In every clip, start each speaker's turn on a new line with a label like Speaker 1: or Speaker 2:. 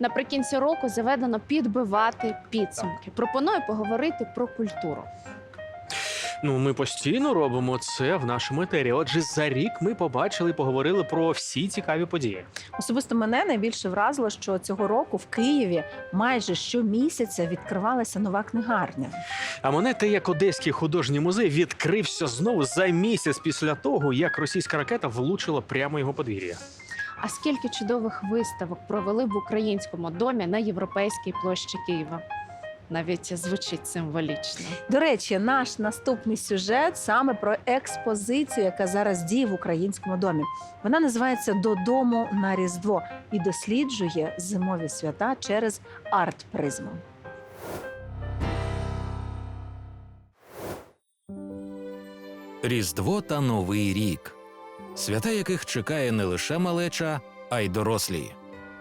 Speaker 1: наприкінці року заведено підбивати підсумки. Пропоную поговорити про культуру.
Speaker 2: Ну, ми постійно робимо це в нашому етері. Отже, за рік ми побачили і поговорили про всі цікаві події.
Speaker 3: Особисто мене найбільше вразило, що цього року в Києві майже щомісяця відкривалася нова книгарня.
Speaker 2: А мене те, як Одеський художній музей відкрився знову за місяць після того, як російська ракета влучила прямо його подвір'я.
Speaker 1: А скільки чудових виставок провели в українському домі на європейській площі Києва? Навіть звучить символічно.
Speaker 3: До речі, наш наступний сюжет саме про експозицію, яка зараз діє в українському домі. Вона називається Додому на Різдво і досліджує зимові свята через арт-призму.
Speaker 4: Різдво та Новий рік свята яких чекає не лише малеча, а й дорослі.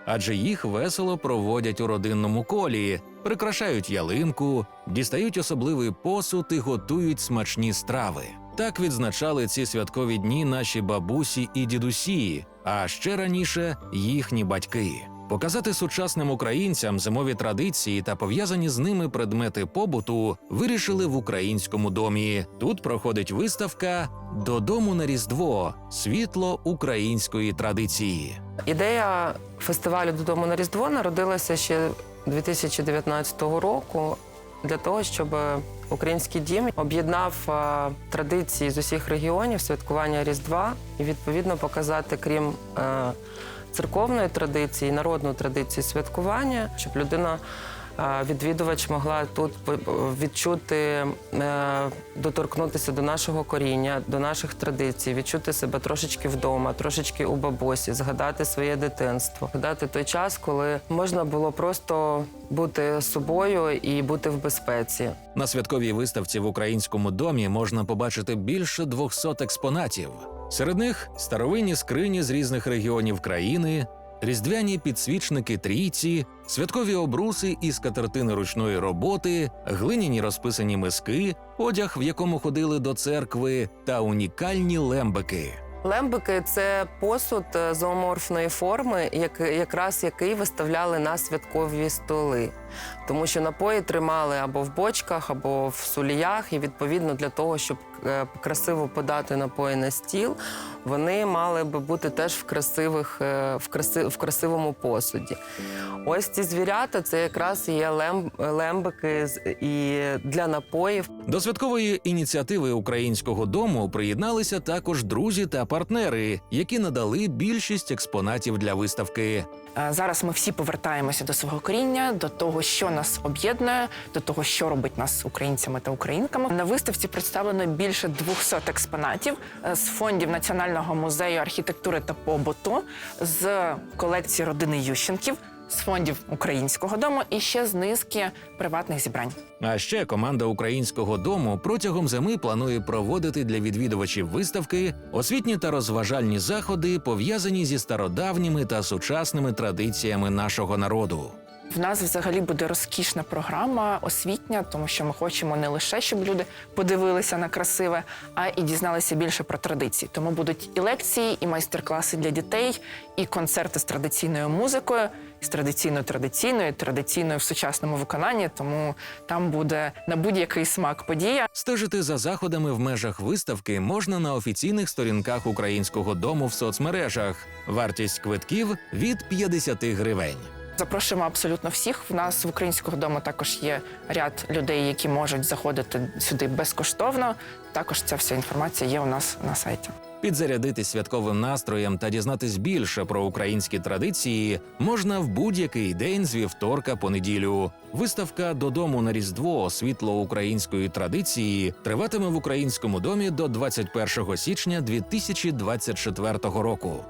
Speaker 4: Адже їх весело проводять у родинному колі, прикрашають ялинку, дістають особливий посуд і готують смачні страви. Так відзначали ці святкові дні наші бабусі і дідусі, а ще раніше їхні батьки. Показати сучасним українцям зимові традиції та пов'язані з ними предмети побуту вирішили в українському домі. Тут проходить виставка Додому на Різдво світло української традиції.
Speaker 5: Ідея фестивалю Додому на Різдво народилася ще 2019 року для того, щоб український дім об'єднав е, традиції з усіх регіонів святкування Різдва і відповідно показати, крім е, церковної традиції, народну традицію святкування, щоб людина. е, Відвідувач могла тут відчути, е, доторкнутися до нашого коріння, до наших традицій, відчути себе трошечки вдома, трошечки у бабусі, згадати своє дитинство, згадати той час, коли можна було просто бути собою і бути в безпеці.
Speaker 4: На святковій виставці в українському домі можна побачити більше 200 експонатів. Серед них старовинні скрині з різних регіонів країни, різдвяні підсвічники трійці, святкові обруси із катертини ручної роботи, глиняні розписані миски, одяг, в якому ходили до церкви, та унікальні лембики.
Speaker 5: Лембики це посуд е, зооморфної форми, як, якраз який виставляли на святкові столи. Тому що напої тримали або в бочках, або в суліях, і відповідно для того, щоб е, красиво подати напої на стіл, вони мали би бути теж в красивих, е, в, краси, в красивому посуді. Ось ці звірята це якраз є лем, лембики і для напоїв.
Speaker 4: До святкової ініціативи українського дому приєдналися також друзі та партнери, які надали більшість експонатів для виставки.
Speaker 6: Е, Зараз ми всі повертаємося до свого коріння, до того, що нас об'єднує, до того, що робить нас українцями та українками. На виставці представлено більше 200 експонатів е, з фондів Національного музею архітектури та побуту, з колекції родини Ющенків, з фондів українського дому і ще з низки приватних зібрань.
Speaker 4: А ще команда українського дому протягом зими планує проводити для відвідувачів виставки освітні та розважальні заходи, пов'язані зі стародавніми та сучасними традиціями нашого народу.
Speaker 6: В нас взагалі буде розкішна програма освітня, тому що ми хочемо не лише, щоб люди подивилися на красиве, а і дізналися більше про традиції. Тому будуть і лекції, і майстер-класи для дітей, і концерти з традиційною музикою, з традиційною традиційною, традиційною в сучасному виконанні. Тому там буде на будь-який смак подія.
Speaker 4: Стежити за заходами в межах виставки можна на офіційних сторінках українського дому в соцмережах. Вартість квитків від 50 гривень.
Speaker 6: Запрошуємо абсолютно всіх. В нас в українського дому також є ряд людей, які можуть заходити сюди безкоштовно. Також ця вся інформація є у нас на сайті.
Speaker 4: Підзарядитись святковим настроєм та дізнатись більше про українські традиції можна в будь-який день з вівторка по неділю. Виставка додому на різдво світло української традиції триватиме в українському домі до 21 січня 2024 року.